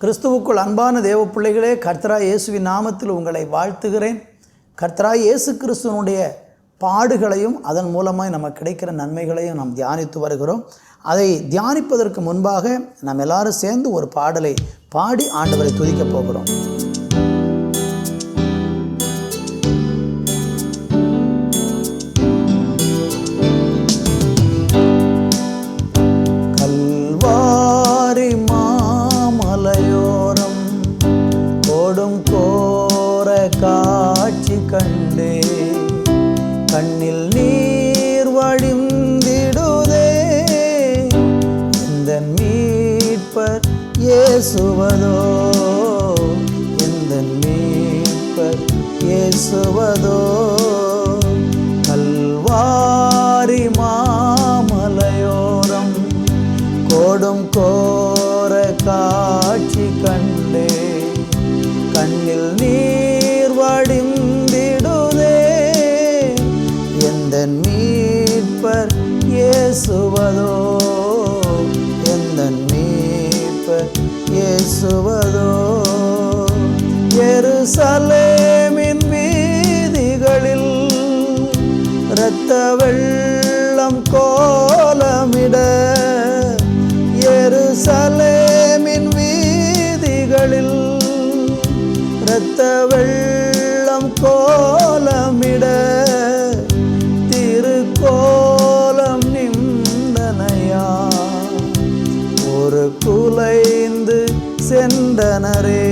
கிறிஸ்துவுக்குள் அன்பான தேவ பிள்ளைகளே கர்த்தரா இயேசுவின் நாமத்தில் உங்களை வாழ்த்துகிறேன். கர்த்தரா இயேசு கிறிஸ்துவனுடைய பாடுகளையும் அதன் மூலமாய் நமக்கு கிடைக்கிற நன்மைகளையும் நாம் தியானித்து வருகிறோம். அதை தியானிப்பதற்கு முன்பாக நாம் எல்லாரும் சேர்ந்து ஒரு பாடலை பாடி ஆண்டவரை துதிக்கப் போகிறோம். ஓடும் கோர காட்சி கண்டே கண்ணில் நீர் வடிந்திடுதே. எந்த மீட்பர் இயேசுவதோ எந்த மீட்பர் இயேசுவதோ. எருசலேமின் வீதிகளில் இரத்த வெள்ள வெள்ளம் கோலமிட திருக்கோலம் நின்றனையா? ஒரு குலைந்து சென்றனரே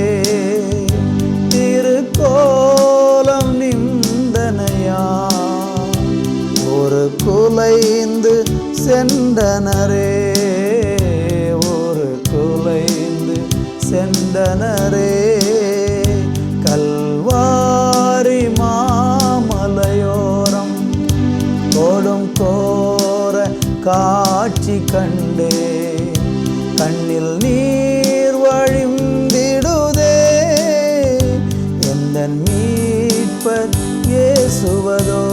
போற காட்சி கண்டே. கண்ணில் நீர் வழிந்திடுதே. எந்த மீட்பர் ஏசுவதோ?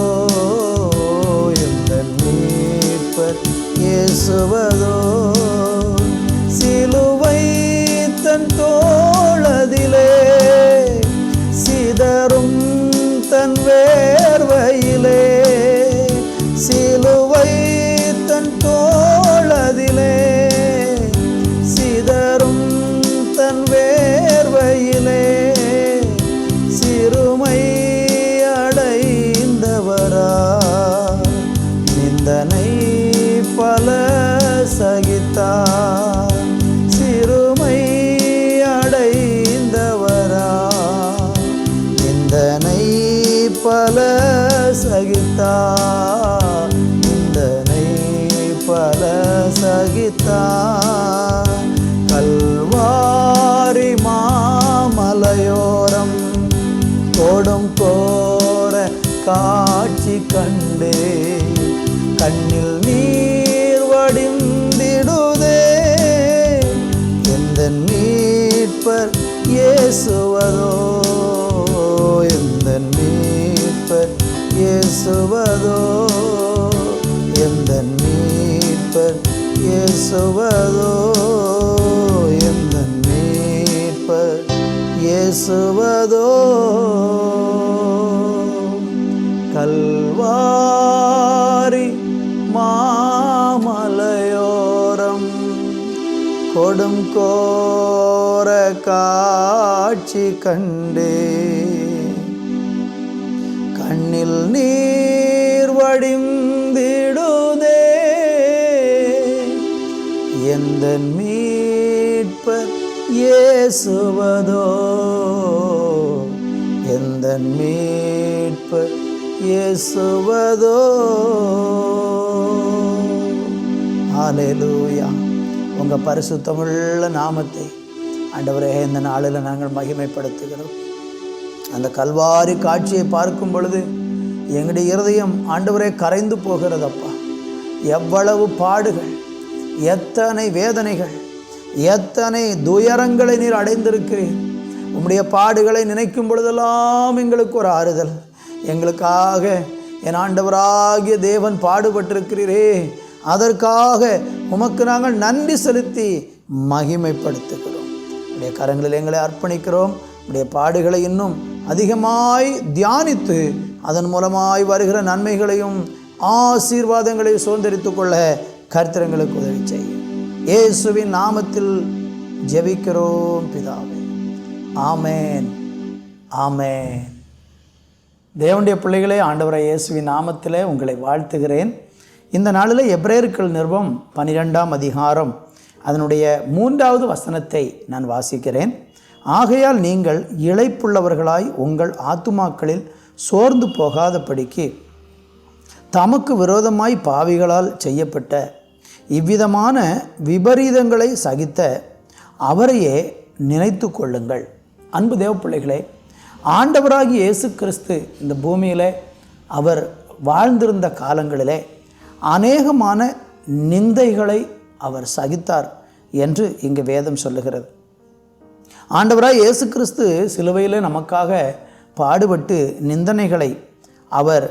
எந்த மீட்பர் ஏசுவதோ? கோர காட்சி கண்டே. கண்ணில் நீர் வடிந்திடுதே. எந்த மீட்பர் இயேசுவதோ எந்த மீட்பர் இயேசுவதோ எந்த மீட்பர் இயேசுவதோ எந்த மீட்பர் இயேசுவதோ கொடும் கோர காட்சி கண்டே. கண்ணில் நீர் வடிந்திடுதே. எந்த மீட்பர் இயேசுவதோ எந்த மீட்பர் இயேசுவதோ ஹalleluya. உங்கள் பரிசுத்தமுள்ள நாமத்தை ஆண்டவரே இந்த நாளில் நாங்கள் மகிமைப்படுத்துகிறோம். அந்த கல்வாரி காட்சியை பார்க்கும் பொழுது எங்களுடைய இருதயம் ஆண்டவரே கரைந்து போகிறதப்பா. எவ்வளவு பாடுகள் எத்தனை வேதனைகள் எத்தனை துயரங்களை நீர் அடைந்திருக்கிறீர். உம்முடைய பாடுகளை நினைக்கும் பொழுதெல்லாம் எங்களுக்கு ஒரு ஆறுதல். எங்களுக்காக என் ஆண்டவராகிய தேவன் பாடுபட்டிருக்கிறீரே. அதற்காக உமக்கு நாங்கள் நன்றி செலுத்தி மகிமைப்படுத்துகிறோம். உடைய கரங்களில் எங்களை அர்ப்பணிக்கிறோம். உடைய பாடுகளை இன்னும் அதிகமாய் தியானித்து அதன் மூலமாய் வருகிற நன்மைகளையும் ஆசீர்வாதங்களை சுதந்திரித்து கொள்ள கர்த்தரங்களுக்கு உதவி செய்யும். இயேசுவின் நாமத்தில் ஜெபிக்கிறோம் பிதாவே. ஆமேன். ஆமேன். தேவனுடைய பிள்ளைகளே ஆண்டவரை இயேசுவின் நாமத்தில் உங்களை வாழ்த்துகிறேன். இந்த நாளில் எப்ரேருக்கள் நிறுவம் பனிரெண்டாம் அதிகாரம். அதனுடைய மூன்றாவது வசனத்தை நான் வாசிக்கிறேன். ஆகையால் நீங்கள் இழைப்புள்ளவர்களாய் உங்கள் ஆத்துமாக்களில் சோர்ந்து போகாதபடிக்கு தமக்கு விரோதமாய் பாவிகளால் செய்யப்பட்ட இவ்விதமான விபரீதங்களை சகித்த அவரையே நினைத்து கொள்ளுங்கள். அன்பு தேவ பிள்ளைகளே ஆண்டவராகி இயேசு கிறிஸ்து இந்த பூமியில் அவர் வாழ்ந்திருந்த காலங்களிலே அநேகமான நிந்தைகளை அவர் சகித்தார் என்று இங்கு வேதம் சொல்லுகிறது. ஆண்டவராக இயேசு கிறிஸ்து சிலுவையில் நமக்காக பாடுபட்டு நிந்தனைகளை அவர்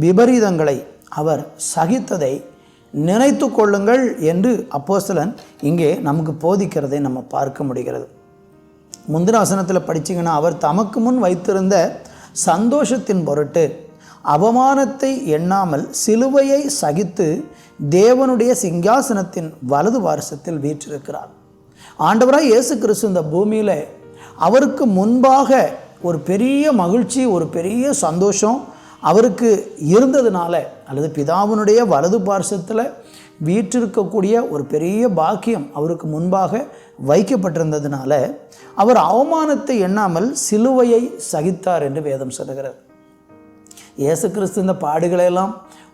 விபரீதங்களை அவர் சகித்ததை நினைத்து கொள்ளுங்கள் என்று அப்போஸ்தலன் இங்கே நமக்கு போதிக்கிறதை நம்ம பார்க்க முடிகிறது. முந்திராசனத்தில் படிச்சிங்கன்னா அவர் தமக்கு முன் வைத்திருந்த சந்தோஷத்தின் பொருட்டு அவமானத்தை எண்ணாமல் சிலுவையை சகித்து தேவனுடைய சிங்காசனத்தின் வலது வாரசத்தில் வீற்றிருக்கிறார். ஆண்டவராக இயேசு கிறிஸ்து இந்த பூமியில் அவருக்கு முன்பாக ஒரு பெரிய மகிழ்ச்சி ஒரு பெரிய சந்தோஷம் அவருக்கு இருந்ததுனால அல்லது பிதாவினுடைய வலது பார்சத்தில் வீற்றிருக்கக்கூடிய ஒரு பெரிய பாக்கியம் அவருக்கு முன்பாக வைக்கப்பட்டிருந்ததுனால அவர் அவமானத்தை எண்ணாமல் சிலுவையை சகித்தார் என்று வேதம் சொல்கிறது இயேசு கிறிஸ்து இந்த பாடுகளையெல்லாம்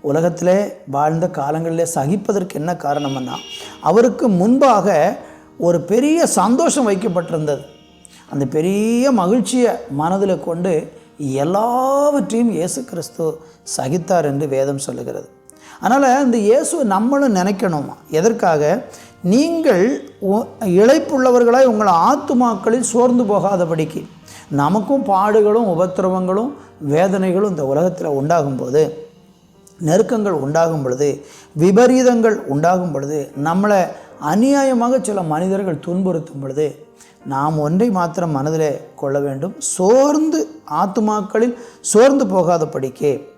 உலகத்திலே வாழ்ந்த காலங்களிலே சகிப்பதற்கு என்ன காரணம்னா அவருக்கு முன்பாக ஒரு பெரிய சந்தோஷம் வைக்கப்பட்டிருந்தது. அந்த பெரிய மகிழ்ச்சியை மனதில் கொண்டு எல்லாவற்றையும் இயேசு கிறிஸ்து சகித்தார் என்று வேதம் சொல்லுகிறது. அதனால் இந்த இயேசு நம்மளும் நினைக்கணும்? எதற்காக? நீங்கள் இழைப்புள்ளவர்களாய் இளைப்புள்ளவர்களாய் உங்கள் ஆத்துமாக்களில் சோர்ந்து போகாதபடிக்கு. நமக்கும் பாடுகளும் உபத்திரவங்களும் வேதனைகளும் இந்த உலகத்தில் உண்டாகும்போது நெருக்கங்கள் உண்டாகும் பொழுது விபரீதங்கள் உண்டாகும் பொழுது நம்மளை அநியாயமாக சில மனிதர்கள் துன்புறுத்தும் பொழுது நாம் ஒன்றை மாத்திரம் மனதில் கொள்ள வேண்டும். சோர்ந்து ஆத்துமாக்களில் சோர்ந்து போகாதபடிக்கே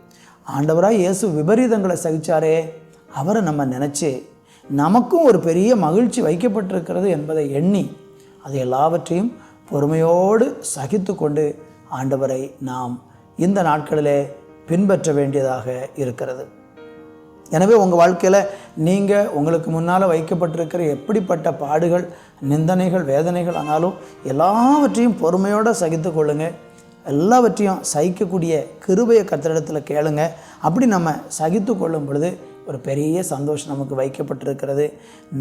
ஆண்டவராக இயேசு விபரீதங்களை சகித்தாரே அவரை நம்ம நினச்சி நமக்கும் ஒரு பெரிய மகிழ்ச்சி வைக்கப்பட்டிருக்கிறது என்பதை எண்ணி அது எல்லாவற்றையும் பொறுமையோடு சகித்து கொண்டு ஆண்டவரை நாம் இந்த நாட்களிலே பின்பற்ற வேண்டியதாக இருக்கிறது. எனவே உங்கள் வாழ்க்கையில் நீங்கள் உங்களுக்கு முன்னால் வைக்கப்பட்டிருக்கிற எப்படிப்பட்ட பாடுகள் நிந்தனைகள் வேதனைகள் ஆனாலும் எல்லாவற்றையும் பொறுமையோடு சகித்து கொள்ளுங்கள் எல்லாவற்றையும் சகிக்கக்கூடிய கிருபையை கத்திரிடத்தில் கேளுங்க. அப்படி நம்ம சகித்து கொள்ளும் பொழுது ஒரு பெரிய சந்தோஷம் நமக்கு வைக்கப்பட்டிருக்கிறது.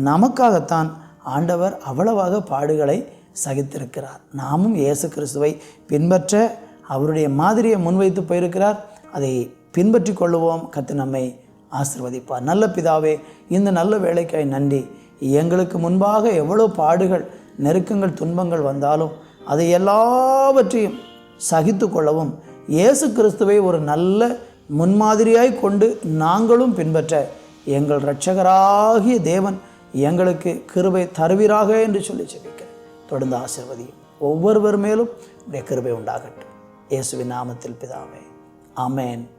நமக்காகத்தான் ஆண்டவர் அவ்வளவாக பாடுகளை சகித்திருக்கிறார். நாமும் இயேசு கிறிஸ்துவை பின்பற்ற அவருடைய மாதிரியை முன்வைத்து போயிருக்கிறார். அதை பின்பற்றி கொள்ளுவோம். கத்து நம்மை ஆசிர்வதிப்பார். நல்ல பிதாவே இந்த நல்ல வேலைக்காய் நன்றி. எங்களுக்கு முன்பாக எவ்வளோ பாடுகள் நெருக்கங்கள் துன்பங்கள் வந்தாலும் அதை எல்லாவற்றையும் சகித்து கொள்ளவும் இயேசு கிறிஸ்துவை ஒரு நல்ல முன்மாதிரியாய் கொண்டு நாங்களும் பின்பற்ற எங்கள் இரட்சகராகிய தேவன் எங்களுக்கு கிருபை தருவீராக என்று சொல்லி செபிக்கிறேன் தொடர்ந்து ஆசிர்வதியும் ஒவ்வொருவர் மேலும் உடைய கிருபை உண்டாகட்டும். இயேசுவின் நாமத்தில் பிதாவே. ஆமென்.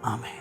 ஆமென்.